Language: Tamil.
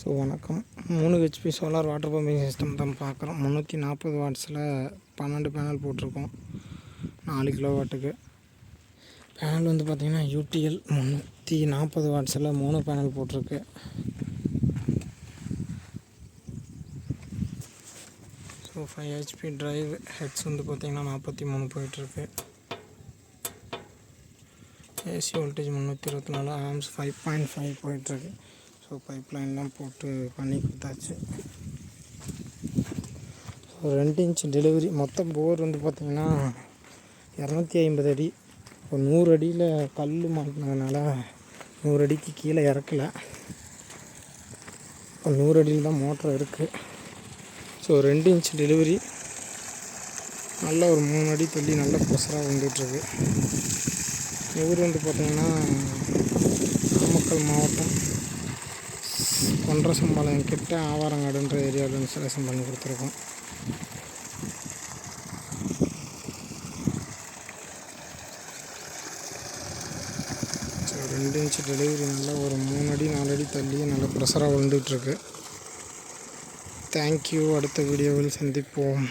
ஸோ வணக்கம். மூணு HP solar water pumping system தான் பார்க்குறோம். முந்நூற்றி நாற்பது வாட்ஸில் பன்னெண்டு பேனல் போட்டிருக்கோம். நாலு கிலோ வாட்டுக்கு பேனல் வந்து பார்த்திங்கன்னா யூடிஎல் முந்நூற்றி நாற்பது வாட்ஸில் மூணு பேனல் போட்டிருக்கு. So five HP drive heads வந்து பார்த்திங்கன்னா நாற்பத்தி மூணு போயிட்டுருக்கு. ஏசி வோல்டேஜ் முந்நூற்றி இருபத்தி நாலு ஆம்ஸ் ஃபைவ் பாயிண்ட் ஃபைவ் போயிட்டுருக்கு. ஸோ பைப் லைன்லாம் போட்டு பண்ணி கொடுத்தாச்சு. ஸோ ரெண்டு இன்ச் டெலிவரி மொத்த போர் வந்து பார்த்திங்கன்னா இரநூத்தி ஐம்பது அடி. ஒரு நூறு அடியில் கல் மாட்டினதுனால நூறு அடிக்கு கீழே இறக்கல. இப்போ நூறு அடியில் தான் மோட்ரு இருக்குது ஸோ ரெண்டு இன்ச் டெலிவரி நல்ல ஒரு மூணு அடி தள்ளி நல்ல ப்ரெஷராக வந்துட்டுருக்கு. ஊர் வந்து பார்த்திங்கன்னா நாமக்கல் மாவட்டம் கொன்றசம்பாளையம் கிட்ட ஆவாரங்காடுன்ற ஏரியாவில் இன்ஸ்டலேஷன் பண்ணி கொடுத்துருக்கோம். ஸோ ரெண்டு இன்ச்சு டெலிவரி நல்லா ஒரு மூணு அடி நாலு அடி தள்ளி நல்லா ப்ரெஷராக விழுந்துட்டுருக்கு தேங்க்யூ அடுத்த வீடியோவில் சந்திப்போம்.